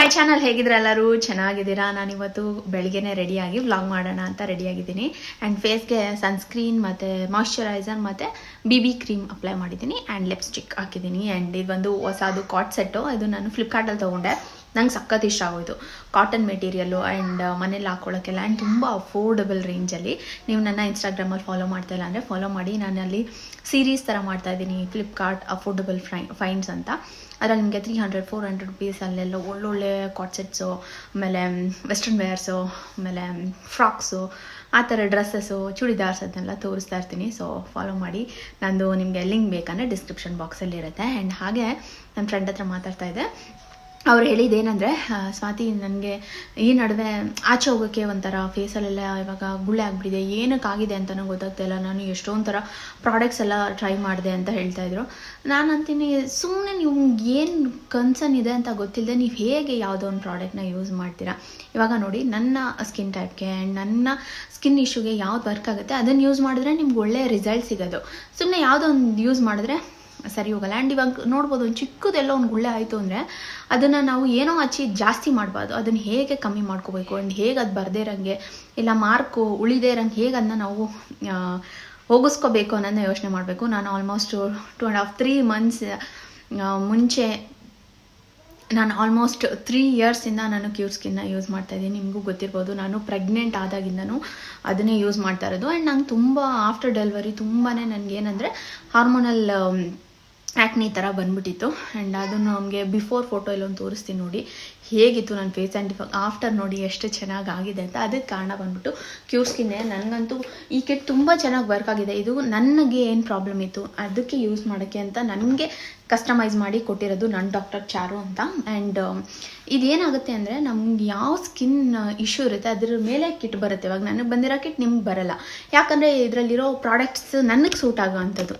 My channel ಹೇಗಿದ್ರೆ ಎಲ್ಲರೂ ಚೆನ್ನಾಗಿದ್ದೀರಾ? ನಾನು ಇವತ್ತು ಬೆಳಿಗ್ಗೆನೆ ರೆಡಿಯಾಗಿ ವ್ಲಾಗ್ ಮಾಡೋಣ ಅಂತ ರೆಡಿಯಾಗಿದ್ದೀನಿ. ಆ್ಯಂಡ್ ಫೇಸ್ಗೆ ಸನ್ಸ್ಕ್ರೀನ್ ಮತ್ತು ಮಾಯ್ಶ್ಚರೈಸರ್ ಮತ್ತು ಬಿ ಬಿ ಕ್ರೀಮ್ ಅಪ್ಲೈ ಮಾಡಿದ್ದೀನಿ ಆ್ಯಂಡ್ ಲಿಪ್ಸ್ಟಿಕ್ ಹಾಕಿದ್ದೀನಿ. ಆ್ಯಂಡ್ ಇದು ಒಂದು ಹೊಸದು ಕಾಟ್ ಸೆಟ್ಟು ಇದು ನಾನು ಫ್ಲಿಪ್ಕಾರ್ಟಲ್ಲಿ ತೊಗೊಂಡೆ. ನಂಗೆ ಸಖತ್ ಇಷ್ಟ ಆಗೋಯಿತು. ಕಾಟನ್ ಮೆಟೀರಿಯಲ್ಲು ಆ್ಯಂಡ್ ಮನೇಲಿ ಹಾಕ್ಕೊಳ್ಳೋಕ್ಕೆಲ್ಲ ಆ್ಯಂಡ್ ತುಂಬ ಅಫೋರ್ಡಬಲ್ ರೇಂಜಲ್ಲಿ ನೀವು ನನ್ನ ಇನ್ಸ್ಟಾಗ್ರಾಮಲ್ಲಿ ಫಾಲೋ ಮಾಡ್ತಾ ಇಲ್ಲ ಅಂದರೆ ಫಾಲೋ ಮಾಡಿ. ನಾನು ಅಲ್ಲಿ ಸೀರೀಸ್ ಥರ ಮಾಡ್ತಾ ಇದ್ದೀನಿ. ಫ್ಲಿಪ್ಕಾರ್ಟ್ ಅಫೋರ್ಡಬಲ್ ಫ್ರೈ ಫೈನ್ಸ್ ಅಂತ. ಅದರಲ್ಲಿ ನಿಮಗೆ three hundred four hundred rupees ಅಲ್ಲೆಲ್ಲ ಒಳ್ಳೊಳ್ಳೆ ಕಾಟ್ ಸೆಟ್ಸು ಆಮೇಲೆ ವೆಸ್ಟರ್ನ್ ವೇರ್ಸು ಆಮೇಲೆ ಫ್ರಾಕ್ಸು ಆ ಥರ ಡ್ರೆಸ್ಸಸ್ಸು ಚೂಡಿದಾರ್ಸ್ ಅದನ್ನೆಲ್ಲ ತೋರಿಸ್ತಾ ಇರ್ತೀನಿ. ಸೊ ಫಾಲೋ ಮಾಡಿ. ನಂದು ನಿಮಗೆ ಲಿಂಕ್ ಬೇಕಂದರೆ ಡಿಸ್ಕ್ರಿಪ್ಷನ್ ಬಾಕ್ಸಲ್ಲಿ ಇರುತ್ತೆ ಆ್ಯಂಡ್ ಹಾಗೆ ನನ್ನ ಫ್ರೆಂಡ್ ಹತ್ರ ಮಾತಾಡ್ತಾ ಇದ್ದೆ ಅವ್ರು ಹೇಳಿದ್ದೇನೆಂದರೆ ಸ್ವಾತಿ ನನಗೆ ಈ ನಡುವೆ ಆಚೆ ಹೋಗೋಕ್ಕೆ ಒಂಥರ ಫೇಸಲ್ಲೆಲ್ಲ ಇವಾಗ ಗುಳ್ಳೆ ಆಗಿಬಿಟ್ಟಿದೆ, ಏನಕ್ಕಾಗಿದೆ ಅಂತಲೂ ಗೊತ್ತಾಗ್ತಾ ಇಲ್ಲ. ನಾನು ಎಷ್ಟೊಂದು ಥರ ಪ್ರಾಡಕ್ಟ್ಸ್ ಎಲ್ಲ ಟ್ರೈ ಮಾಡಿದೆ ಅಂತ ಹೇಳ್ತಾ ಇದ್ರು. ನಾನು ಅಂತೀನಿ ಸುಮ್ಮನೆ ನಿಮ್ಗೆ ಏನು ಕನ್ಸರ್ನ್ ಇದೆ ಅಂತ ಗೊತ್ತಿಲ್ಲದೆ ನೀವು ಹೇಗೆ ಯಾವುದೋ ಒಂದು ಪ್ರಾಡಕ್ಟ್ನ ಯೂಸ್ ಮಾಡ್ತೀರಾ? ಇವಾಗ ನೋಡಿ, ನನ್ನ ಸ್ಕಿನ್ ಟೈಪ್ಗೆ ಆ್ಯಂಡ್ ನನ್ನ ಸ್ಕಿನ್ ಇಶ್ಯೂಗೆ ಯಾವ್ದು ವರ್ಕ್ ಆಗುತ್ತೆ ಅದನ್ನು ಯೂಸ್ ಮಾಡಿದ್ರೆ ನಿಮ್ಗೆ ಒಳ್ಳೆಯ ರಿಸಲ್ಟ್ ಸಿಗೋದು. ಸುಮ್ಮನೆ ಯಾವುದೋ ಒಂದು ಯೂಸ್ ಮಾಡಿದ್ರೆ ಸರಿ ಹೋಗಲ್ಲ. ಆ್ಯಂಡ್ ಇವಾಗ ನೋಡ್ಬೋದು, ಒಂದು ಚಿಕ್ಕದೆಲ್ಲ ಒಂದು ಗುಳ್ಳೆ ಆಯಿತು ಅಂದರೆ ಅದನ್ನು ನಾವು ಏನೋ ಹಚ್ಚಿ ಜಾಸ್ತಿ ಮಾಡಬಾರ್ದು. ಅದನ್ನು ಹೇಗೆ ಕಮ್ಮಿ ಮಾಡ್ಕೋಬೇಕು? ಆ್ಯಂಡ್ ಹೇಗೆ ಅದು ಬರದೇ ಇರೋಂಗೆ? ಇಲ್ಲ ಮಾರ್ಕು ಉಳಿದೇ ಇರೋಂಗೆ ಹೇಗೆ ಅದನ್ನ ನಾವು ಹೋಗಿಸ್ಕೋಬೇಕು ಅನ್ನೋದನ್ನ ಯೋಚನೆ ಮಾಡಬೇಕು. ನಾನು almost two and half three months ಮುಂಚೆ, ನಾನು ಆಲ್ಮೋಸ್ಟ್ ತ್ರೀ ಇಯರ್ಸಿಂದ ನಾನು ಕ್ಯೂರ್ ಸ್ಕಿನ್ನ ಯೂಸ್ ಮಾಡ್ತಾ ಇದ್ದೀನಿ. ನಿಮಗೂ ಗೊತ್ತಿರ್ಬೋದು, ನಾನು ಪ್ರೆಗ್ನೆಂಟ್ ಆದಾಗಿಂದನೂ ಅದನ್ನೇ ಯೂಸ್ ಮಾಡ್ತಾ ಇರೋದು. ಆ್ಯಂಡ್ ನಂಗೆ ತುಂಬ ಆಫ್ಟರ್ ಡೆಲಿವರಿ ತುಂಬಾ ನನಗೆ ಏನಂದರೆ ಹಾರ್ಮೋನಲ್ ಆ್ಯಕ್ನಿ ಥರ ಬಂದ್ಬಿಟ್ಟಿತ್ತು. ಆ್ಯಂಡ್ ಅದನ್ನು ನಮಗೆ ಬಿಫೋರ್ ಫೋಟೋ ಇಲ್ಲೊಂದು ತೋರಿಸ್ತೀನಿ ನೋಡಿ. ಹೇಗಿತ್ತು ನನ್ನ ಫೇಸ್ ಆ್ಯಂಡ್ ಆಫ್ಟರ್ ನೋಡಿ ಎಷ್ಟು ಚೆನ್ನಾಗಿ ಆಗಿದೆ ಅಂತ. ಅದಕ್ಕೆ ಕಾರಣ ಬಂದ್ಬಿಟ್ಟು ಕ್ಯೂ ಸ್ಕಿನ್ನೇ ನನಗಂತೂ ಈ ಕಿಟ್ ತುಂಬ ಚೆನ್ನಾಗಿ ವರ್ಕ್ ಆಗಿದೆ. ಇದು ನನಗೆ ಏನು ಪ್ರಾಬ್ಲಮ್ ಇತ್ತು? ಅದಕ್ಕೆ ಯೂಸ್ ಮಾಡೋಕ್ಕೆ ಅಂತ ನನಗೆ ಕಸ್ಟಮೈಸ್ ಮಾಡಿ ಕೊಟ್ಟಿರೋದು ನನ್ನ ಡಾಕ್ಟರ್ ಚಾರು ಅಂತ. ಆ್ಯಂಡ್ ಇದೇನಾಗುತ್ತೆ ಅಂದರೆ ನಮ್ಗೆ ಯಾವ ಸ್ಕಿನ್ ಇಶ್ಯೂ ಇರುತ್ತೆ ಅದ್ರ ಮೇಲೆ ಕಿಟ್ ಬರುತ್ತೆ. ಇವಾಗ ನನಗೆ ಬಂದಿರೋ ಕಿಟ್ ನಿಮ್ಗೆ ಬರಲ್ಲ. ಯಾಕಂದರೆ ಇದರಲ್ಲಿರೋ ಪ್ರಾಡಕ್ಟ್ಸ್ ನನಗೆ ಸೂಟ್ ಆಗೋ ಅಂಥದ್ದು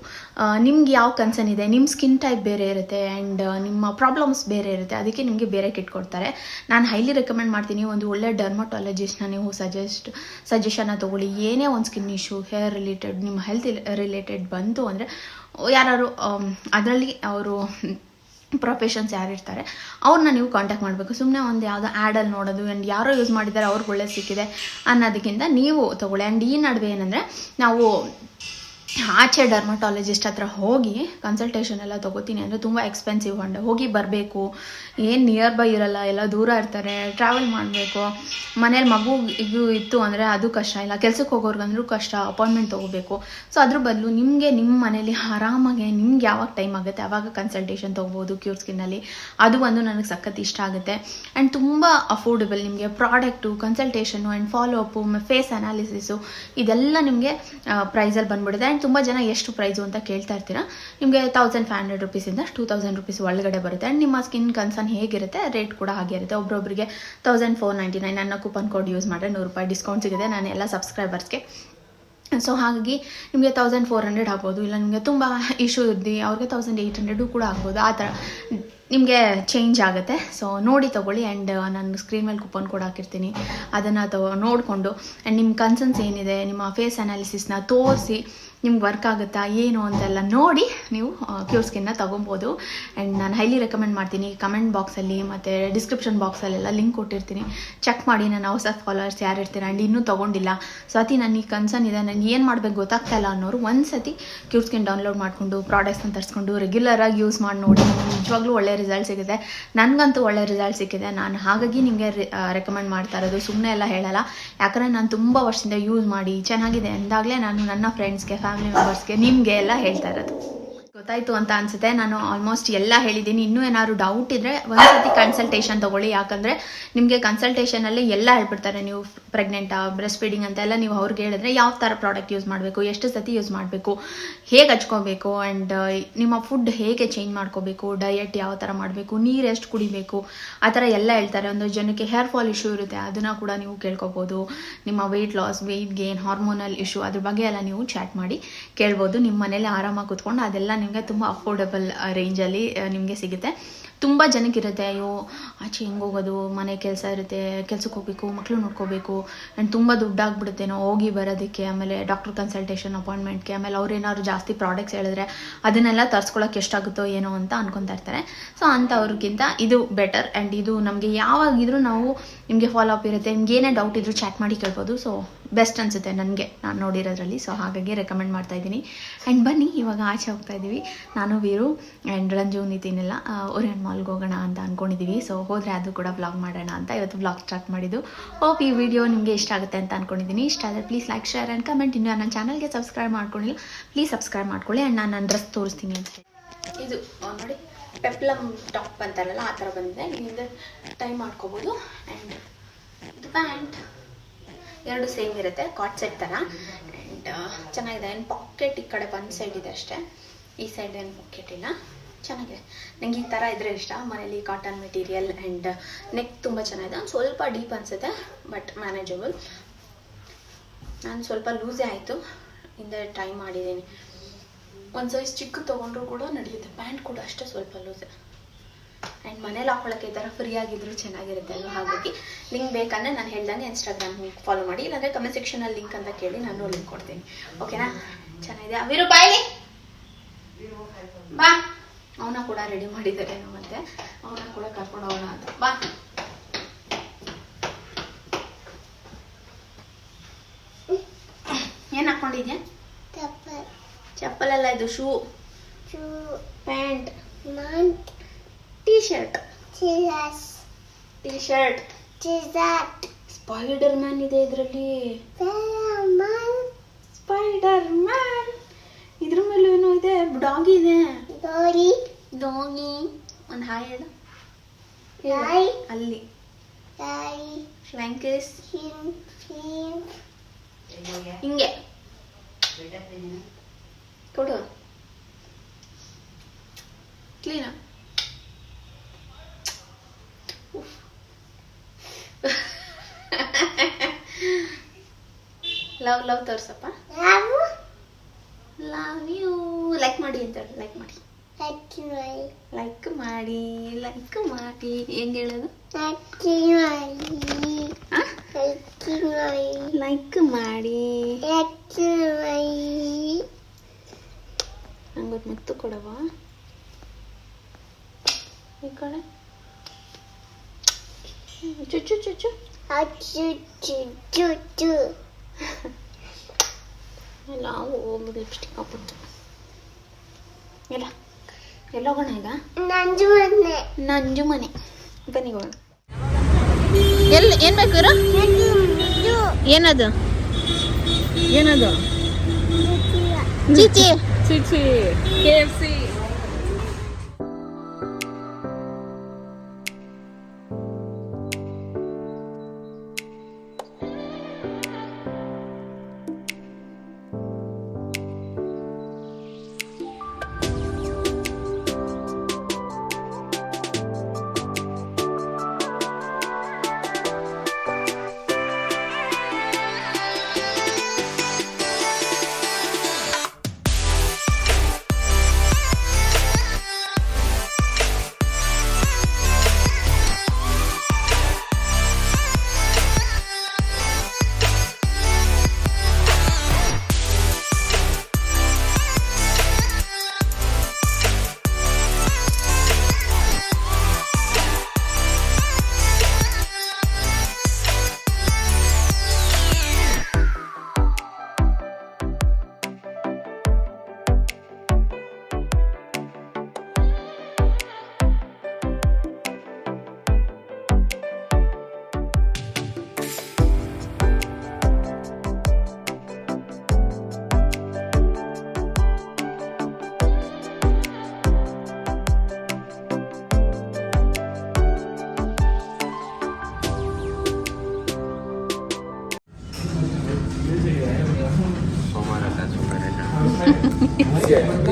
ನಿಮ್ಗೆ ಯಾವ ಕನ್ಸರ್ನ್ ಇದೆ? ನಿಮ್ಮ ಸ್ಕಿನ್ ಟೈಪ್ ಬೇರೆ ಇರುತ್ತೆ ಆ್ಯಂಡ್ ನಿಮ್ಮ ಪ್ರಾಬ್ಲಮ್ಸ್ ಬೇರೆ ಇರುತ್ತೆ. ಅದಕ್ಕೆ ನಿಮಗೆ ಬೇರೆ ಕಿಟ್ ಕೊಡ್ತಾರೆ. ನಾನು ಹೈಲಿ ರೆಕಮೆಂಡ್ ಮಾಡ್ತೀನಿ. ಒಂದು ಒಳ್ಳೆ ಡರ್ಮಟಾಲಜಿಸ್ಟ್ನ ನೀವು ಸಜೆಸ್ಟ್ ಸಜೆಷನ್ನ ತೊಗೊಳ್ಳಿ. ಏನೇ ಒಂದು ಸ್ಕಿನ್ ಇಶ್ಯೂ ಹೇರ್ ರಿಲೇಟೆಡ್ ನಿಮ್ಮ ಹೆಲ್ತ್ ರಿಲೇಟೆಡ್ ಬಂತು ಅಂದರೆ ಯಾರು ಅದರಲ್ಲಿ ಅವರು ಪ್ರೊಫೆಷನ್ಸ್ ಯಾರಿರ್ತಾರೆ ಅವ್ರನ್ನ ನೀವು ಕಾಂಟ್ಯಾಕ್ಟ್ ಮಾಡಬೇಕು. ಸುಮ್ಮನೆ ಒಂದು ಯಾವುದೋ ಆ್ಯಡಲ್ಲಿ ನೋಡೋದು ಆ್ಯಂಡ್ ಯಾರೋ ಯೂಸ್ ಮಾಡಿದ್ದಾರೆ ಅವ್ರಿಗೆ ಒಳ್ಳೆ ಸಿಕ್ಕಿದೆ ಅನ್ನೋದಕ್ಕಿಂತ ನೀವು ತಗೊಳ್ಳಿ. ಆ್ಯಂಡ್ ಈ ನಡುವೆ ಏನಂದರೆ, ನಾವು ಆಚೆ ಡರ್ಮಟಾಲಜಿಸ್ಟ್ ಹತ್ರ ಹೋಗಿ ಕನ್ಸಲ್ಟೇಷನ್ ಎಲ್ಲ ತಗೋತೀನಿ ಅಂದರೆ ತುಂಬ ಎಕ್ಸ್ಪೆನ್ಸಿವ್ ಅಂಡ್ ಹೋಗಿ ಬರಬೇಕು. ಏನು ನಿಯರ್ ಬೈ ಇರಲ್ಲ, ಎಲ್ಲ ದೂರ ಇರ್ತಾರೆ ಟ್ರಾವೆಲ್ ಮಾಡಬೇಕು. ಮನೇಲಿ ಮಗು ಇದು ಇತ್ತು ಅಂದರೆ ಅದು ಕಷ್ಟ ಇಲ್ಲ. ಕೆಲಸಕ್ಕೆ ಹೋಗೋರ್ಗಂದ್ರೂ ಕಷ್ಟ ಅಪಾಯಿಂಟ್ಮೆಂಟ್ ತೊಗೋಬೇಕು. ಸೊ ಅದ್ರ ಬದಲು ನಿಮಗೆ ನಿಮ್ಮ ಮನೇಲಿ ಆರಾಮಾಗಿ ನಿಮ್ಗೆ ಯಾವಾಗ ಟೈಮ್ ಆಗುತ್ತೆ ಆವಾಗ ಕನ್ಸಲ್ಟೇಷನ್ ತೊಗೋಬೋದು ಕ್ಯೂರ್ ಸ್ಕಿನ್ನಲ್ಲಿ ಅದು ಒಂದು ನನಗೆ ಸಖತ್ ಇಷ್ಟ ಆಗುತ್ತೆ. ಆ್ಯಂಡ್ ತುಂಬ ಅಫೋರ್ಡೆಬಲ್ ನಿಮಗೆ product consultation and follow up face analysis ಇದೆಲ್ಲ ನಿಮಗೆ ಪ್ರೈಸಲ್ಲಿ ಬಂದ್ಬಿಡುತ್ತೆ. ಆ್ಯಂಡ್ ತುಂಬ ಜನ ಎಷ್ಟು ಪ್ರೈಸು ಅಂತ ಕೇಳ್ತಾ ಇರ್ತೀರಾ? ನಿಮಗೆ ತೌಸಂಡ್ ಫೈವ್ ಹಂಡ್ರೆಡ್ ರುಪೀಸಿಂದ ಟೂ ತೌಸಂಡ್ ರುಪೀಸ್ ಒಳಗಡೆ ಬರುತ್ತೆ. ಆ್ಯಂಡ್ ನಿಮ್ಮ ಸ್ಕಿನ್ ಕನ್ಸರ್ನ್ ಹೇಗಿರುತ್ತೆ? ರೇಟ್ ಕೂಡ ಹಾಗೆ ಇರುತ್ತೆ. ಒಬ್ಬೊಬ್ಬರಿಗೆ ತೌಸಂಡ್ ಫೋರ್ ನೈಂಟಿ ನೈನ್ ನನ್ನ ಕೂಪನ್ ಕೋಡ್ ಯೂಸ್ ಮಾಡಿದ್ರೆ ನೂರು ರೂಪಾಯಿ ಡಿಸ್ಕೌಂಟ್ ಸಿಗುತ್ತೆ ನಾನು ಎಲ್ಲ ಸಬ್ಸ್ಕ್ರೈಬರ್ಸ್ಗೆ ಸೊ ಹಾಗಾಗಿ ನಿಮಗೆ ತೌಸಂಡ್ ಫೋರ್ ಹಂಡ್ರೆಡ್ ಆಗ್ಬೋದು, ಇಲ್ಲ ನಿಮಗೆ ತುಂಬ ಇಶ್ಯೂ ಇದ್ದು ಅವ್ರಿಗೆ ತೌಸಂಡ್ ಏಯ್ಟ್ ಹಂಡ್ರೆಡು ಕೂಡ ಆಗ್ಬೋದು, ಆ ಥರ ನಿಮಗೆ ಚೇಂಜ್ ಆಗುತ್ತೆ. ಸೊ ನೋಡಿ ತೊಗೊಳ್ಳಿ ಆ್ಯಂಡ್ ನಾನು ಸ್ಕ್ರೀನ್ ಮೇಲೆ ಕೂಪನ್ ಕೂಡ ಹಾಕಿರ್ತೀನಿ. ಅದನ್ನು ತೊ ನೋಡಿಕೊಂಡು ಆ್ಯಂಡ್ ನಿಮ್ಮ ಕನ್ಸರ್ನ್ಸ್ ಏನಿದೆ, ನಿಮ್ಮ ಫೇಸ್ ಅನಾಲಿಸಿಸ್ನ ತೋರಿಸಿ ನಿಮ್ಗೆ ವರ್ಕ್ ಆಗುತ್ತಾ, ಏನು ಅಂತೆಲ್ಲ ನೋಡಿ ನೀವು ಕ್ಯೂರ್ ಸ್ಕಿನ್ನ ತೊಗೊಬೋದು. ಆ್ಯಂಡ್ ನಾನು ಹೈಲಿ ರೆಕಮೆಂಡ್ ಮಾಡ್ತೀನಿ. ಕಮೆಂಟ್ ಬಾಕ್ಸಲ್ಲಿ ಮತ್ತು ಡಿಸ್ಕ್ರಿಪ್ಷನ್ ಬಾಕ್ಸಲ್ಲೆಲ್ಲ ಲಿಂಕ್ ಕೊಟ್ಟಿರ್ತೀನಿ. ಚೆಕ್ ಮಾಡಿ ನಾನು ಹೊಸ ಫಾಲೋವರ್ಸ್ ಯಾರು ಇರ್ತೀರ? ಆ್ಯಂಡ್ ಇನ್ನೂ ತೊಗೊಂಡಿಲ್ಲ. ಸತಿ ನನಗೆ ಕನ್ಸರ್ನ್ ಇದೆ ನನಗೆ ಏನು ಮಾಡಬೇಕು ಗೊತ್ತಾಗ್ತಾ ಇಲ್ಲ ಅನ್ನೋರು ಒಂದು ಸತಿ ಕ್ಯೂರ್ ಸ್ಕಿನ್ ಡೌನ್ಲೋಡ್ ಮಾಡಿಕೊಂಡು ಪ್ರಾಡಕ್ಟ್ಸ್ನ ತರಿಸ್ಕೊಂಡು ರೆಗ್ಯುಲರಾಗಿ ಯೂಸ್ ಮಾಡಿ ನೋಡಿ. ನಿಜವಾಗ್ಲೂ ಒಳ್ಳೆ ರಿಸಲ್ಟ್ ಸಿಗುತ್ತೆ. ನನಗಂತೂ ಒಳ್ಳೆ ರಿಸಲ್ಟ್ ಸಿಕ್ಕಿದೆ. ನಾನು ಹಾಗಾಗಿ ನಿಮಗೆ ರೆಕಮೆಂಡ್ ಮಾಡ್ತಾ ಇರೋದು. ಸುಮ್ಮನೆ ಎಲ್ಲ ಹೇಳಲ್ಲ. ಯಾಕಂದರೆ ನಾನು ತುಂಬ ವರ್ಷದಿಂದ ಯೂಸ್ ಮಾಡಿ, ಚೆನ್ನಾಗಿದೆ. ಅಂದಾಗಲೇ ನಾನು ನನ್ನ ಫ್ರೆಂಡ್ಸ್ಗೆ ಮೆಂಬರ್ಸ್ಗೆ ನಿಮಗೆ ಎಲ್ಲ ಹೇಳ್ತಾ ಇರೋದು. ಗೊತ್ತಾಯ್ತು ಅಂತ ಅನ್ಸುತ್ತೆ. ನಾನು ಆಲ್ಮೋಸ್ಟ್ ಎಲ್ಲ ಹೇಳಿದ್ದೀನಿ. ಇನ್ನೂ ಏನಾದ್ರು ಡೌಟ್ ಇದ್ರೆ ಒಂದ್ಸತಿ ಕನ್ಸಲ್ಟೇಷನ್ ತಗೊಳ್ಳಿ. ಯಾಕಂದ್ರೆ ನಿಮಗೆ ಕನ್ಸಲ್ಟೇಷನಲ್ಲಿ ಎಲ್ಲ ಹೇಳ್ಬಿಡ್ತಾರೆ. ನೀವು ಪ್ರೆಗ್ನೆಂಟಾ ಬ್ರೆಸ್ಟ್ ಫೀಡಿಂಗ್ ಅಂತ ಎಲ್ಲ ನೀವು ಅವ್ರಿಗೆ ಹೇಳಿದ್ರೆ ಯಾವ ಥರ ಪ್ರಾಡಕ್ಟ್ ಯೂಸ್ ಮಾಡಬೇಕು, ಎಷ್ಟು ಸತಿ ಯೂಸ್ ಮಾಡಬೇಕು, ಹೇಗೆ ಹಚ್ಕೋಬೇಕು ಅಂಡ್ ನಿಮ್ಮ ಫುಡ್ ಹೇಗೆ ಚೇಂಜ್ ಮಾಡ್ಕೋಬೇಕು ಡಯಟ್ ಯಾವ ತರ ಮಾಡಬೇಕು, ನೀರು ಎಷ್ಟು ಕುಡಿಬೇಕು, ಆ ಥರ ಎಲ್ಲ ಹೇಳ್ತಾರೆ. ಒಂದು ಜನಕ್ಕೆ ಹೇರ್ ಫಾಲ್ ಇಶ್ಯೂ ಇರುತ್ತೆ, ಅದನ್ನ ಕೂಡ ನೀವು ಕೇಳ್ಕೊಬೋದು. ನಿಮ್ಮ weight loss weight gain hormonal issue ಅದ್ರ ಬಗ್ಗೆ ಎಲ್ಲ ನೀವು ಚಾಟ್ ಮಾಡಿ ಕೇಳ್ಬೋದು. ನಿಮ್ಮ ಮನೇಲಿ ಆರಾಮಾಗಿ ಕುತ್ಕೊಂಡು ಅದೆಲ್ಲ ನಿಮಗೆ ತುಂಬ ಅಫೋರ್ಡಬಲ್ ರೇಂಜಲ್ಲಿ ನಿಮಗೆ ಸಿಗುತ್ತೆ. ತುಂಬ ಜನಕ್ಕಿರುತ್ತೆ ಅಯ್ಯೋ, ಆಚೆ ಹೆಂಗೆ ಹೋಗೋದು, ಮನೆ ಕೆಲಸ ಇರುತ್ತೆ, ಕೆಲ್ಸಕ್ಕೆ ಹೋಗ್ಬೇಕು ಮಕ್ಕಳು ನೋಡ್ಕೋಬೇಕು ಆ್ಯಂಡ್ ತುಂಬ ದುಡ್ಡಾಗ್ಬಿಡುತ್ತೇನೋ ಹೋಗಿ ಬರೋದಕ್ಕೆ, ಆಮೇಲೆ ಡಾಕ್ಟರ್ ಕನ್ಸಲ್ಟೇಷನ್ ಅಪಾಯಿಂಟ್ಮೆಂಟ್ಗೆ ಆಮೇಲೆ ಅವ್ರೇನಾದ್ರು ಜಾಸ್ತಿ ಪ್ರಾಡಕ್ಟ್ಸ್ ಹೇಳಿದ್ರೆ ಅದನ್ನೆಲ್ಲ ತರ್ಸ್ಕೊಳಕ್ಕೆ ಎಷ್ಟಾಗುತ್ತೋ ಏನೋ ಅಂತ ಅನ್ಕೊತಾ ಇರ್ತಾರೆ. ಸೊ ಅಂಥವ್ರಿಗಿಂತ ಇದು ಬೆಟರ್ ಆ್ಯಂಡ್ ಇದು ನಮಗೆ ಯಾವಾಗಿದ್ರೂ ನಾವು ನಿಮಗೆ ಫಾಲೋ ಅಪ್ ಇರುತ್ತೆ, ನಿಮ್ಗೆ ಏನೇ ಡೌಟ್ ಇದ್ರೂ ಚಾಟ್ ಮಾಡಿ ಕೇಳ್ಬೋದು. ಸೊ ಬೆಸ್ಟ್ ಅನಿಸುತ್ತೆ ನನಗೆ, ನಾನು ನೋಡಿರೋದ್ರಲ್ಲಿ. ಸೊ ಹಾಗಾಗಿ ರೆಕಮೆಂಡ್ ಮಾಡ್ತಾ ಇದ್ದೀನಿ. ಆ್ಯಂಡ್ ಬನ್ನಿ, ಇವಾಗ ಆಚೆ ಹೋಗ್ತಾ ಇದ್ದೀವಿ ನಾನು, ವೀರು ಆ್ಯಂಡ್ ರಂಜು ನಿತಿನೆಲ್ಲ ಓರಿಯನ್ ಮಾಲ್ಗೆ ಹೋಗೋಣ ಅಂತ ಅಂದ್ಕೊಂಡಿದ್ದೀವಿ ಸೊ ಹೋದರೆ ಅದು ಕೂಡ ವ್ಲಾಗ್ ಮಾಡೋಣ ಅಂತ ಇವತ್ತು ವ್ಲಾಗ್ ಸ್ಟಾರ್ಟ್ ಮಾಡಿದ್ದು. ಹೋಪ್ ಈ ವಿಡಿಯೋ ನಿಮಗೆ ಇಷ್ಟ ಆಗುತ್ತೆ ಅಂತ ಅಂದ್ಕೊಂಡಿದ್ದೀನಿ ಇಷ್ಟ ಆದರೆ please like share and comment ಇನ್ನು ನನ್ನ ಚಾನಲ್ಗೆ ಸಬ್ಸ್ಕ್ರೈಬ್ ಮಾಡ್ಕೊಂಡಿಲ್ಲ ಪ್ಲೀಸ್ ಸಬ್ಸ್ಕ್ರೈಬ್ ಮಾಡ್ಕೊಳ್ಳಿ ಆ್ಯಂಡ್ ನಾನು ನನ್ನ ಡ್ರೆಸ್ ತೋರಿಸ್ತೀನಿ ಅಂತ ಇದು ನೋಡಿ ಪೆಪ್ಲಮ್ ಟಾಪ್ ಅಂತಾರಲ್ಲ, ಆ ಥರ ಬಂದಿದೆ. ಇಲ್ಲಿಂದ ಟೈ ಮಾಡ್ಕೋಬೋದು. ಆ್ಯಂಡ್ ಇದು ಪ್ಯಾಂಟ್. ಎರಡು ಸೇಮ್ ಇರುತ್ತೆ ಕಾಟ್ ಸೆಟ್ ಥರ ಆ್ಯಂಡ್ ಚೆನ್ನಾಗಿದೆ. ಏನು ಪಾಕೆಟ್ ಈ ಕಡೆ ಒಂದು ಸೈಡ್ ಇದೆ ಅಷ್ಟೇ. ಈ ಸೈಡ್ ಏನು ಪಾಕೆಟ್ ಇಲ್ಲ. ಚೆನ್ನಾಗಿದೆ. ನಂಗೆ ಈ ಥರ ಇದ್ರೆ ಇಷ್ಟ. ಮನೇಲಿ ಕಾಟನ್ ಮೆಟೀರಿಯಲ್ ಆ್ಯಂಡ್ ನೆಕ್ ತುಂಬ ಚೆನ್ನಾಗಿದೆ. ಒಂದು ಸ್ವಲ್ಪ ಡೀಪ್ ಅನಿಸುತ್ತೆ ಬಟ್ ಮ್ಯಾನೇಜಬಲ್ ನಾನು ಸ್ವಲ್ಪ ಲೂಸೇ ಆಯಿತು. ಹಿಂದೆ ಟ್ರೈ ಮಾಡಿದ್ದೀನಿ. ಒಂದು ಸೈಜ್ ಚಿಕ್ಕ ತೊಗೊಂಡ್ರು ಕೂಡ ನಡೆಯುತ್ತೆ. ಪ್ಯಾಂಟ್ ಕೂಡ ಅಷ್ಟೇ ಸ್ವಲ್ಪ ಲೂಸೆ ಆ್ಯಂಡ್ ಮನೇಲಿ ಹಾಕೊಳ್ಳೋಕೆ ಈ ಥರ ಫ್ರೀ ಆಗಿದ್ರು ಚೆನ್ನಾಗಿರುತ್ತೆ ಅಲ್ವಾ? ಹಾಗಾಗಿ ಲಿಂಕ್ ಬೇಕಂದರೆ ನಾನು ಹೇಳ್ದಂಗೆ ಇನ್ಸ್ಟಾಗ್ರಾಮ್ ಫಾಲೋ ಮಾಡಿ. ಇಲ್ಲಾಂದರೆ ಕಮೆಂಟ್ ಸೆಕ್ಷನಲ್ಲಿ ಲಿಂಕ್ ಅಂತ ಕೇಳಿ ನಾನು ಲಿಂಕ್ ಕೊಡ್ತೀನಿ. ಓಕೆನಾ ಚೆನ್ನಾಗಿದೆ. ಅವಿರು ಬಾ. ಅವನ ಕೂಡ ರೆಡಿ ಮಾಡಿದ್ದಾರೆ ಮತ್ತೆ ಅವನ ಕೂಡ ಕರ್ಕೊಂಡು ಹೋಗೋಣ ಅಂತ. ಬಾ. ಏನ್ ಹಾಕೊಂಡಿದ್ಯಾ? ಚಪ್ಪಲ್. ಅಲ್ಲ ಇದು shoe. Shoe. Pant. T shirt T shirt Spider Man ಇದೆ ಇದರಲ್ಲಿ. ಸ್ಪೈಡರ್ ಮ್ಯಾನ್ ಇದ್ರ ಮೇಲೂ ಏನೋ ಇದೆ. ಡಾಗಿ ಇದೆ. Dori ಡಾಗಿ ಒಂದು ಹಾಯ್ ಹೇಳು. Hai. ಅಲ್ಲಿ. Dari ಫ್ಲ್ಯಾಂಕಿಸ್ Kim Kim ಹಿಂಗೆ. ಕೊಡು. ಕ್ಲೀನ love love ತೋರ್ಸಪ್ಪ. Love you. Like ಮಾಡಿ ಅಂತ ಹೇಳಿ. ಲೈಕ್ ಮಾಡಿ. ಲೈಕ್ ಮಾಡಿ ಲೈಕ್ ಮಾಡಿ ಹೆಂಗ್ ಹೇಳೋದು? Lagi lagi Lagi lagi like ಮಾಡಿ. Lagi lagi ನಂಗೊಂದು ಮುತ್ತು ಕೊಡವ ಈ ಕಡೆ? ಚುಚ್ಚು ಚುಚ್ಚು Acu cu cu cu ಎಲ್ಲ ಹೋಗ್ಬಿಟ್ಟು ಲಿಪ್ಸ್ಟಿಕ್ ಹಾಕ್ಬಿಟ್ಟು. ಎಲ್ಲ. ಎಲ್ಲ ಹೋಗೋಣ ಈಗ? Nanju mana ನಂಜು ಮನೆ. ಬನ್ನಿ ಹೋಗೋಣ. ಎಲ್ಲಿ ಏನು ಬೇಕು ಇರೋ? ಏನದು? ಏನದು ಚೀಚಿ. ಚಿಚಿ. K F C.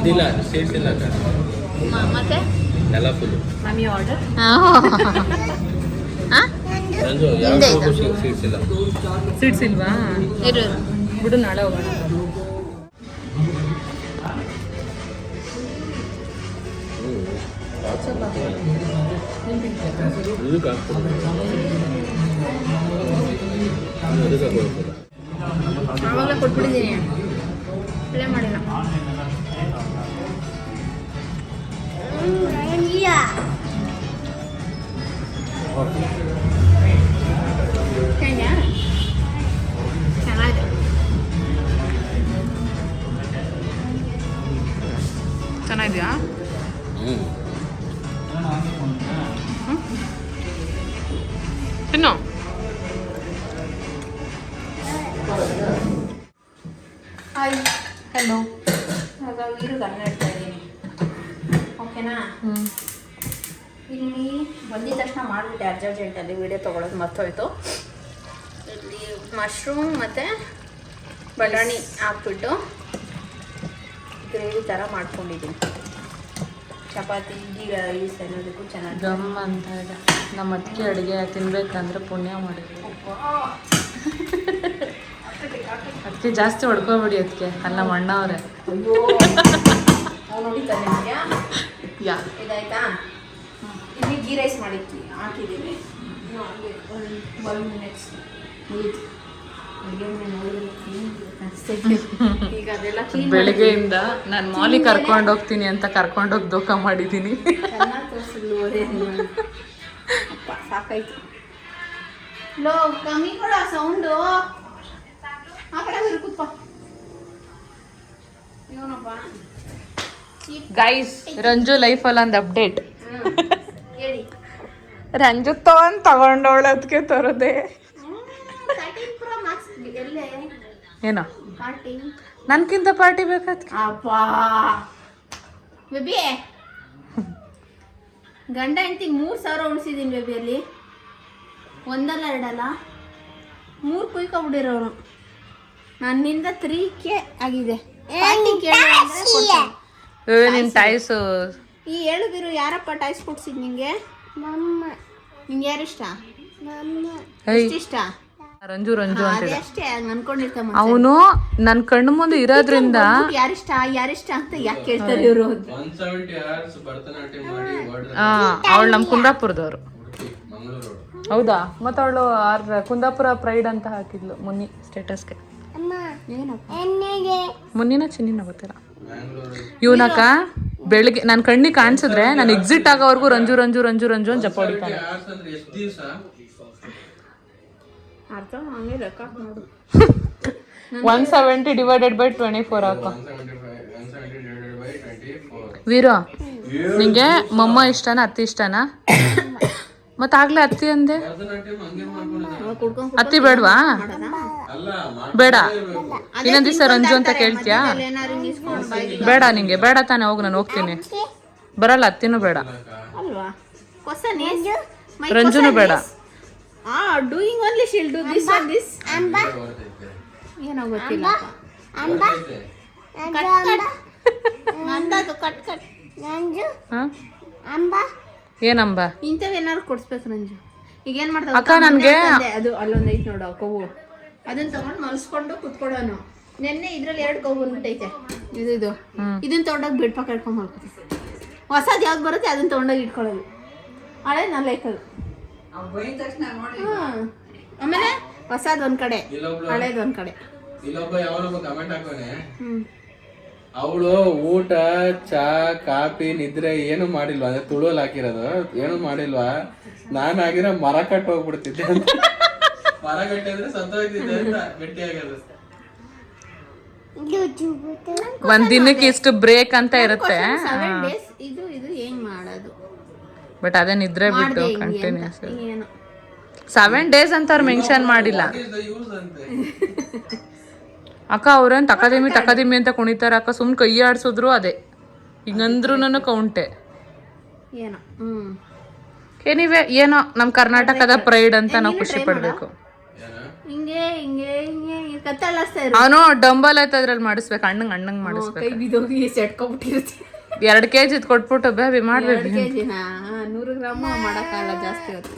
ಇದಿಲ್ಲ ಸ್ಟೇಟ್ಸ್ ಇಲ್ಲ ಅಕ್ಕ. ಮತ್ತೆ? ಎಲ್ಲ ಫುಲ್ಲು ಮಮ್ಮಿ ಆರ್ಡರ್ ನಂದು ಯಾವ ಹಿಂದೆ ಇದೆ. ಸೀಟ್ಸ್ ಇಲ್ಲ. ಸೀಟ್ಸ್ ಇಲ್ವಾ? ಇರು. ಬಿಡು ನಾಳೆ ಹೋಗೋಣ. ಹ್ಞೂ ಇದಕ್ಕೆ ಹಾಕ್ಬೋದು ಅದಕ್ಕೆ ಹಾಕ್ಬೋದು ಆವಾಗಲೇ ಕೊಟ್ಬಿಟ್ಟಿದ್ದೀನಿ ಪ್ಲೇ ಮಾಡಿಲ್ಲ. ತಿನ್ನು ಹಾಯ್ ಹಲೋ ಹಾಗಾಗಿ ಅನ್ನ ಇಡ್ತಾ ಇದ್ದೀನಿ. ಓಕೆನಾ ಇಲ್ಲಿ ಬಂದಿದ ತಕ್ಷಣ ಮಾಡಿಬಿಟ್ಟೆ ಅರ್ಜೆಂಟಲ್ಲಿ ವೀಡಿಯೋ ತೊಗೊಳೋದು ಮರ್ತೋಯ್ತು. ಇಲ್ಲಿ ಮಶ್ರೂಮ್ ಮತ್ತು ಬಟಾಣಿ ಹಾಕ್ಬಿಟ್ಟು ಗ್ರೇವಿ ಥರ ಮಾಡ್ಕೊಂಡಿದ್ದೀನಿ. ಚಪಾತಿ ಗೀ ರೈಸ್ ಅನ್ನೋದಕ್ಕೂ ಚೆನ್ನಾಗಿ ಗಮ್ ಅಂತ ಇದೆ. ನಮ್ಮ ಅತ್ತಿಗೆ ಅಡುಗೆ ತಿನ್ಬೇಕಂದ್ರೆ ಪುಣ್ಯ ಮಾಡಿದ್ವಿ ಅದಕ್ಕೆ ಜಾಸ್ತಿ ಹೊಡ್ಕೋಬಿಡಿ ಅದಕ್ಕೆ ಅಲ್ಲ ಮಣ್ಣ ಅವ್ರೆ. ಅಯ್ಯೋ. ನಾವು ನೋಡಿತಾನೆ ನಿಮಗೆ ಯಾ. ಇದಾಯ್ತಾ? ಇಲ್ಲಿ ಗೀ ರೈಸ್ ಮಾಡಿದ್ವಿ ಹಾಕಿದ್ದೀನಿ ಒಂದು ಟ್ವೆಲ್ ಮಿನಿಟ್ಸ್ ಈಗ ಅದೆಲ್ಲ ಕ್ಲೀನ್ ಬೆಳಿಗ್ಗೆಯಿಂದ ನಾನು ಮಾಲಿ ಕರ್ಕೊಂಡು ಹೋಗ್ತೀನಿ ಅಂತ ಕರ್ಕೊಂಡೋಗಿ ದೋಖ ಮಾಡಿದ್ದೀನಿ ಸಾಕಾಯ್ತು. ಲೋ ಕಮ್ಮಿ ಕೊಡ ಸೌಂಡು ಆ ಕಡೆ ಹೋಗಿ ಕೂತ್ಕೋ. ಇವನಪ್ಪ ಗೈಸ್ ರಂಜು ಲೈಫಲ್ಲಿ ಒಂದು ಅಪ್ಡೇಟ್ ರಂಜು ತಗೊಂಡ್ ಅದಕ್ಕೆ ತರೋದೆ. ಏನೋ? ಪಾರ್ಟಿ. ನನ್ಕಿಂತ ಪಾರ್ಟಿ ಅಪ್ಪ. ಬೇಬಿ. ಗಂಡ ಹೆಂಡತಿ ಮೂರು ಸಾವಿರ ಉಳಿಸಿದ್ದೀನಿ ಬೇಬಿ ಅಲ್ಲಿ. ಒಂದಲ್ಲ ಎರಡಲ್ಲ? ಮೂರು ಕುಯ್ಕೊಂಬಿಟ್ಟಿರೋನು ನನ್ನಿಂದ ತ್ರೀ ಕೆ ಆಗಿದೆ. ನಿನ್ ಟಾಯ್ಸು ಈ ಹೇಳಿದಿರು ಯಾರಪ್ಪ ಟಾಯ್ಸ್ ಕೊಡ್ಸಿದ್ ನಿಂಗೆ? ನಮ್ಮ ನಿಂಗೆ ಯಾರಿಷ್ಟ? ಇಷ್ಟ ರಂಜು ರಂಜು ಅಷ್ಟೇ ಅನ್ಕೊಂಡಿರ್ತಾವ ಅವನು ನನ್ ಕಣ್ಣು ಮುಂದೆ ಇರೋದ್ರಿಂದ ಯಾರಿಷ್ಟ ಯಾರಿಷ್ಟ ಅಂತ ಯಾಕೆ ಕೇಳ್ತಾರೆ ಇವರು ಅವಳು ನಮ್ ಕುಂದಾಪುರದವ್ರು. ಹೌದಾ? ಮತ್ತೆ ಅವಳು ಆರ್ ಕುಂದಾಪುರ ಪ್ರೈಡ್ ಅಂತ ಹಾಕಿದ್ಲು ಮುನ್ನಿ ಸ್ಟೇಟಸ್ಗೆ ಅಮ್ಮ ಏನಪ್ಪ? ಎಣ್ಣೆಗೆ. ಮುನ್ನಿನ ಚಿನ್ನಿನ ಗೊತ್ತಿಲ್ಲ. ಇವನಕ ಇವನಕ್ಕ ಬೆಳಿಗ್ಗೆ ನನ್ನ ಕಣ್ಣಿಗೆ ಕಾಣಿಸಿದ್ರೆ ನಾನು ಎಕ್ಸಿಟ್ ಆಗೋವರೆಗೂ ರಂಜು ರಂಜು ರಂಜು ರಂಜು ಅಂತ ಜಪ ಹೊಡಿತಾನೆ. ಅರ್ಥ ಹಂಗೆ ಲೆಕ್ಕ ನೋಡು one seventy divided by twenty four ಹಾಕ ವೀರೋ ನಿಂಗೆ ಮೊಮ್ಮ ಇಷ್ಟನಾ ಅತ್ತಿ ಇಷ್ಟನಾ? ಮತ್ತೆ ಆಗ್ಲೇ ಅತ್ತಿ ಅಂದೆ? ಅತ್ತಿ ಬೇಡವಾ? ಅಲ್ಲ ಬೇಡ. ಇನ್ನೊಂದ್ ದಿವಸ ರಂಜು ಅಂತ ಕೇಳ್ತೀಯಾ? ಬೇಡ ನಿಂಗೆ ಬೇಡ ತಾನೆ ಹೋಗ್ ನಾನು ಹೋಗ್ತೀನಿ. ಬರಲ್ಲ ಅತ್ತಿನೂ ಬೇಡ. ರಂಜುನು ಬೇಡ. ಆ ಡೂಯಿಂಗ್ ಓನ್ಲಿ ಶಿಲ್ ಡೂ ದಿಸ್ ಆನ್ ದಿಸ್ ಅಂಬಾ ಏನೋ ಗೊತ್ತಿಲ್ಲ ಅಂಬಾ ಕಟ್ ಕಟ್. ನಂದದು ಕಟ್ ಕಟ್. ನಂಜು ಹ? ಅಂಬ. ಏನಂಬ ಇಂಥವ್ ಏನಾರು ಕೊಡ್ಸ್ಬೇಕು ನಂಜು. ಈಗ ಏನ್ ಮಾಡ್ತಾವೆ ಅಕ್ಕ, ನನ್ಗೆ- ಅದು ಅಲ್ಲೊಂದು ಐತೆ ನೋಡು ಕೋವು. ಅದನ್ನ ತಗೊಂಡು ಮಲ್ಸ್ಕೊಂಡು ಕುತ್ಕೊಳ್ಳೋನು ನೆನ್ನೆ ಇದ್ರಲ್ಲಿ ಎರಡು ಕೋವು ಬಂದ್ಬಿಟ್ಟೈತೆ. ಇದು ಇದು. ಇದನ್ನ ತಗೊಂಡೋಗಿ ಬೆಡ್ ಪಕ್ಕ ಇಟ್ಕೊಂಡ್ ಹೊಸದು ಹೊಸದ್ ಯಾವ್ದು ಬರುತ್ತೆ ಅದನ್ನ ತಗೊಂಡೋಗಿ ಇಟ್ಕೊಳ್ಳೋದು. ಹಳೆ ನಲ್ಲೈಕದು ಹ್ಮ್ ಆಮೇಲೆ ಹೊಸದ್ ಒಂದ್ ಕಡೆ ಹಳೇದ್ ಒಂದ್ ಕಡೆ. ಇಲ್ಲೊಬ್ಬ ಯಾವನೊಬ್ಬ ಕಮೆಂಟ್ ಹಾಕೋನೆ ಅವಳು ಊಟ ಚಾ ಕಾಫಿ ನಿದ್ರೆ ಏನು ಮಾಡಿಲ್ವಾ? ಅಂದ್ರೆ ತುಳುವಲ್ ಹಾಕಿರೋದು. ಏನು ಮಾಡಿಲ್ವಾ? ನಾನು ಆಗಿರೋ ಮರ ಕಟ್ಟ ಹೋಗ್ಬಿಡ್ತಿದ್ದೆ. ಮರ ಕಟ್ಟಿದ್ರೆ ಸಂತೋಷ ಸತ್ತೋಗ್ತಿದ್ದೆ ಅಂತ ಗಟ್ಟಿ ಆಗೋದು. ಒಂದ್ ದಿನಕ್ಕೆ ಇಷ್ಟು ಬ್ರೇಕ್ ಅಂತ ಇರುತ್ತೆ. ಇದು ಇದು ಏನ್ ಮಾಡೋದು? ಬಟ್ ಅದೇ ನಿದ್ರೆ ಬಿಟ್ಟು ಕಂಟಿನ್ಯೂಸ್ ಏನೋ? ಸೆವೆನ್ ಡೇಸ್ ಅಂತ ಅವ್ರು ಮೆನ್ಷನ್ ಮಾಡಿಲ್ಲ. ಅಕ್ಕ ಅವ್ರೇನ್ ತಕದಿಮಿ ತಕದಿಮಿ ಅಂತ ಕುಣಿತಾರ ಅಕ್ಕ ಸುಮ್ ಕೈ ಆಡ್ಸಿದ್ರು ಅದೇ. ಹಿಂಗಂದ್ರು ನನ್ನ ಕೌಂಟೆ ಏನೋ ಏನಿವೆ ಏನೋ ನಮ್ ಕರ್ನಾಟಕದ ಪ್ರೈಡ್ ಅಂತ ನಾವು ಖುಷಿ ಪಡ್ಬೇಕು. ಅವನು ಡಂಬಲ್ ಐತೆ ಅದ್ರಲ್ಲಿ ಮಾಡಿಸ್ಬೇಕು ಅಣ್ಣಂಗ್ ಅಣ್ಣಂಗ್ ಮಾಡಿಸ್ಬೇಕು. ಕೈ ಬಿದ್ದೋಗಿ ಸೆಟ್ಕೊಬಿಟ್ಟಿರುತ್ತೆ ಎರಡ್ ಕೆಜಿ ಜಿ ಕೊಟ್ಬಿಟ್ಟು ಬೇಬಿ ಮಾಡ್ಬೇಕು ಕೆ ಜಿನ ನೂರು ಗ್ರಾಮ್ ಮಾಡೋಕ್ಕಾಗಲ್ಲ ಜಾಸ್ತಿ ಹೊತ್ತು.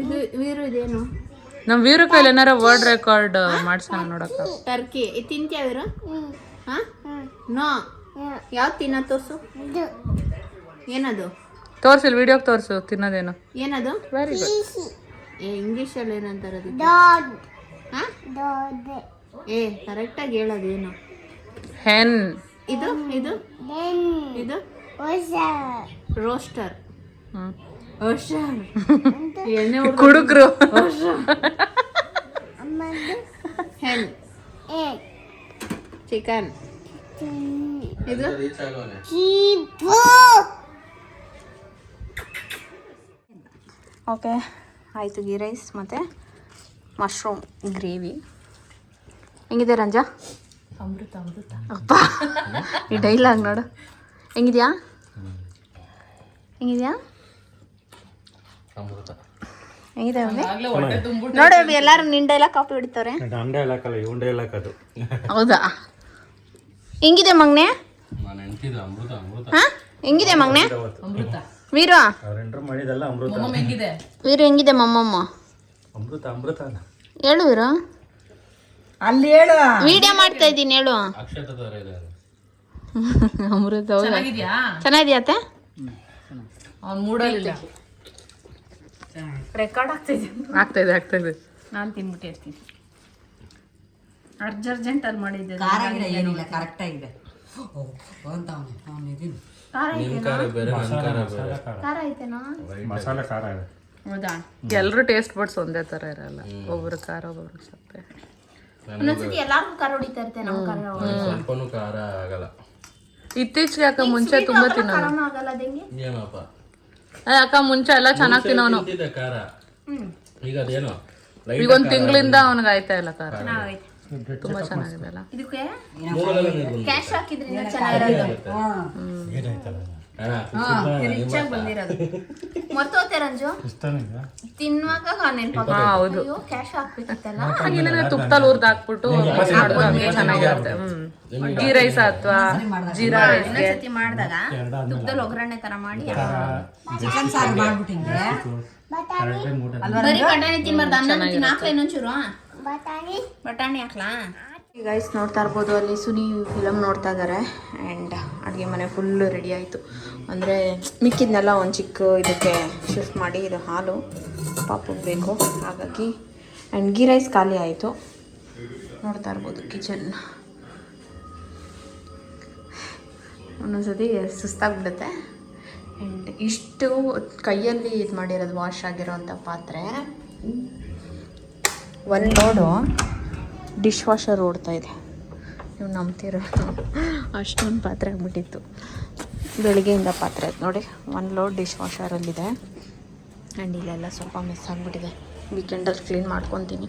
ಇದು ವೀರು ಇದೇನು? ನಮ್ ವೀರು ಕೈಲಿ ಏನಾರ ವರ್ಡ್ ರೆಕಾರ್ಡ್ ಮಾಡ್ಸೋಣ ನೋಡಕ್ಕ. ಟರ್ಕಿ. ಇದು ತಿಂತ್ಯಾ ವೀರು? ಹಾ? ನೋ. ಯಾವ್ದು ತಿನ್ನ ತೋರ್ಸು? ಏನದು? ತೋರ್ಸಿಲ್ ವಿಡಿಯೋಗೆ ತೋರಿಸು ತಿನ್ನೋದೇನು. ಏನದು? ವೆರಿ ಗುಡ್ ಏ ಇಂಗ್ಲೀಷಲ್ಲಿ ಏನಂತಾರೆ ಅದಕ್ಕೆ ಹಾ? ಏ ಕರೆಕ್ಟಾಗಿ ಹೇಳೋದೇನು? ಏನು ಹೆನ್ ಇದು ಇದು. ಇದು. ರೋಸ್ಟರ್ ಕುಡುಕ್ರು ಹೆನ್ ಚಿಕನ್ ಇದು. ಓಕೆ ಆಯಿತು ಗೀ ರೈಸ್ ಮತ್ತು ಮಶ್ರೂಮ್ ಗ್ರೇವಿ. ಹೆಂಗಿದೆ ರಂಜಾ? ಅಮೃತ ಅಮೃತ. ಅಪ್ಪ ಈ ಡೈಲಾಗ್ ನೋಡು. ಹೆಂಗಿದ್ಯಾ? ಹೆಂಗಿದ್ಯಾ? ಅಮೃತ. ಹೆಂಗಿದೆ ನೋಡಿ ಎಲ್ಲರೂ ನಿನ್ನ ಡೈಲಾಗ್ ಕಾಪಿ ಹೊಡಿತವ್ರೆ ಇವಂಡೆ ಅದು. ಹೌದಾ? ಹೆಂಗಿದೆ ಮಗ್ನೆ? ನಾನು ಅಮೃತ ಅಮೃತ. ಹಾ? ಹೆಂಗಿದೆ ಮಗ್ನೆ? ಅಮೃತ. ವೀರು? ಅವ್ರೆಂಡ್ರು ಮಾಡಿದಲ್ಲ ಅಮೃತ. ಮಮ್ಮ ಹೆಂಗಿದೆ? ವೀರು ಹೆಂಗಿದೆ ಮಮ್ಮಮ್ಮ? ಅಮೃತ ಅಮೃತ ಹೇಳು ವೀರು. ಅಲ್ಲಿ ಹೇಳು. ವಿಡಿಯೋ ಮಾಡ್ತಾ ಇದ್ದೀನಿ ಹೇಳು. ಥರ ಅಮೃತ ಚೆನ್ನಾಗಿದ್ಯಾ? ಚೆನ್ನಾಗಿದ್ಯಾ ಅತ್ತೆ? ಅವ್ನ್ ಮೂಡಲಿಲ್ಲ ರೆಕಾರ್ಡ್ ಆಗ್ತಾ ಇದೆ. ಆಗ್ತಾ ಇದೆ ಆಗ್ತಾ ಇದೆ. ನಾನು ತಿನ್ಬಿಟ್ಟಿರ್ತೀನಿ ಅರ್ಜ್ ಅರ್ಜೆಂಟಲ್ಲಿ ಮಾಡಿದ್ದೆ ಖಾರ ಗಿಡ ಏನಿಲ್ಲ ಕರೆಕ್ಟ್ ಆಗಿದೆ. ಅಂತ ಅವನು ಅವನು ಇದೀನಿ ಖಾರ ಐತೆನಾ? ಮಸಾಲೆ ಖಾರ ಇದೆ. ಹೌದಾ? ಎಲ್ಲರೂ ಟೇಸ್ಟ್ ಬಡ್ಸ್ ಒಂದೇ ತರ ಇರಲ್ಲ. ಒಬ್ರು ಖಾರ ಒಬ್ಬರು ಸಪ್ಪೆ. ಒಂದೊಂದ್ಸತಿ ಎಲ್ಲಾರ್ಗೂ ಖಾರ ಹೊಡಿತಾ ಇರುತ್ತೆ ನಮ್ಮ ಖಾರ ನನಗೆ ಸ್ವಲ್ಪನೂ ಖಾರ ಆಗಲ್ಲ. ಇತ್ತೀಚೆಗೆ ಅಕ್ಕ ಮುಂಚೆ ತುಂಬಾ ತಿನ್ನೋನು ಖಾರನೂ ಆಗಲ್ಲ ಅದಂಗೆ? ಏನಪ್ಪ? ಏ, ಅಕ್ಕ ಮುಂಚೆ ಎಲ್ಲ ಚೆನ್ನಾಗಿ ತಿನ್ನೋನು. ತಿಂತಿದ್ದೆ ಖಾರ ಈಗ ಅದೇನೋ? ಈಗ ಒಂದ್ ತಿಂಗಳಿಂದ ಅವನಿಗೆ ಆಯ್ತಾ ಇಲ್ಲ ಖಾರ ಚೆನ್ನಾಗೈತೆ ತುಂಬಾ ಚೆನ್ನಾಗಿದೆ ಅಲ್ಲ? ಇದಕ್ಕೆ ನೀರು. ಕ್ಯಾಶ್ ಹಾಕಿದ್ರಿಂದ ಚೆನ್ನಾಗಿರೋದು. ಏನಾಯ್ತಲ್ಲ? ಕುಸಿದ್ಬಿಡ, ರಿಚಾಗಿ ಬಂದಿರೋದು. ಮರ್ತೋತೆ ರಂಜು? ತಿನ್ನುವಾಗ ನೆನಪಾಗ ಹೌದು. ಕ್ಯಾಶ್ ಹಾಕ್ಬೇಕಿತ್ತಲ್ಲ ಹಾಗೇನೆ ತುಪ್ಪದಲ್ಲಿ ಹುರ್ದು ಹಾಕ್ಬಿಟ್ಟು ಚೆನ್ನಾಗಿರುತ್ತೆ ಹ್ಮ್. ಗೀ ರೈಸ್ ಅಥವಾ ಜೀರಾ ರೈಸ್ ಮಾಡಿದಾಗ. ತುಪ್ಪದಲ್ಲಿ ಒಗ್ಗರಣೆ ತರ ಮಾಡಿ ಚಿಕನ್ ಸಾರು ಮೂಟ ಬರೀ ಬಟಾಣಿ ತಿನ್ಬಾರ್ದು. ಅನ್ನ ತಿನ್ನ ಹಾಕ್ಲಾ ಇನ್ನೊಂಚೂರು? ಬಟಾಣಿ? ಬಟಾಣಿ ಹಾಕ್ಲಾ? ಗೈಸ್ ನೋಡ್ತಾ ಇರ್ಬೋದು ಅಲ್ಲಿ ಸುನಿ ಫಿಲಮ್ ನೋಡ್ತಾ ಇದ್ದಾರೆ ಆ್ಯಂಡ್ ಅಡುಗೆ ಮನೆ ಫುಲ್ಲು ರೆಡಿ ಆಯಿತು. ಅಂದರೆ ಮಿಕ್ಕಿದ್ನೆಲ್ಲ ಒಂದು ಚಿಕ್ಕ ಇದಕ್ಕೆ ಶಿಫ್ಟ್ ಮಾಡಿ ಇದು ಹಾಲು ಪಾಪುಗೆ ಬೇಕು. ಹಾಗಾಗಿ ಆ್ಯಂಡ್ ಗೀ ರೈಸ್ ಖಾಲಿ ಆಯಿತು. ನೋಡ್ತಾ ಇರ್ಬೋದು ಕಿಚನ್ ಒಂದೊಂದ್ಸತಿ ಸುಸ್ತಾಗ್ಬಿಡುತ್ತೆ. ಆ್ಯಂಡ್ ಇಷ್ಟು ಕೈಯಲ್ಲಿ ಇದು ಮಾಡಿರೋದು ವಾಶ್ ಆಗಿರೋಂಥ ಪಾತ್ರೆ. ಒಂದು ಲೋಡು ಡಿಶ್ ವಾಷರ್ ಓಡ್ತಾ ಇದೆ. ನೀವು ನಂಬ್ತಿರೋ ಅಷ್ಟೊಂದು ಪಾತ್ರೆ ಆಗಿಬಿಟ್ಟಿತ್ತು. ಬೆಳಿಗ್ಗೆಯಿಂದ ಪಾತ್ರೆ ನೋಡಿ ಒನ್ ಲೋಡ್ ಡಿಶ್ ವಾಷರಲ್ಲಿದೆ ಆ್ಯಂಡ್ ಇಲ್ಲೆಲ್ಲ ಸ್ವಲ್ಪ ಮಿಸ್ ಆಗಿಬಿಟ್ಟಿದೆ. ವೀಕೆಂಡಲ್ಲಿ ಕ್ಲೀನ್ ಮಾಡ್ಕೊತೀನಿ.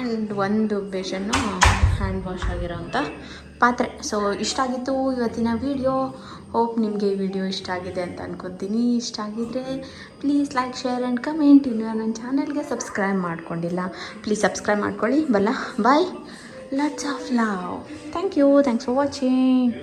ಆ್ಯಂಡ್ ಒಂದು ಬೇಷನ್ನು ಹ್ಯಾಂಡ್ ವಾಶ್ ಆಗಿರೋಂಥ ಪಾತ್ರೆ. ಸೊ ಇಷ್ಟ ಆಗಿತ್ತು ಇವತ್ತಿನ ವಿಡಿಯೋ ಹೋಪ್ ನಿಮಗೆ ಈ ವಿಡಿಯೋ ಇಷ್ಟ ಆಗಿದೆ ಅಂತ ಅನ್ಕೊತೀನಿ. ಇಷ್ಟ ಆಗಿದ್ರೆ please like share and comment ಇನ್ನು ನನ್ನ ಚಾನಲ್ಗೆ ಸಬ್ಸ್ಕ್ರೈಬ್ ಮಾಡ್ಕೊಂಡಿಲ್ಲ ಪ್ಲೀಸ್ ಸಬ್ಸ್ಕ್ರೈಬ್ ಮಾಡ್ಕೊಳ್ಳಿ. ಬಲ್ಲ ಬಾಯ್ lots of love. Thank you. Thanks for watching.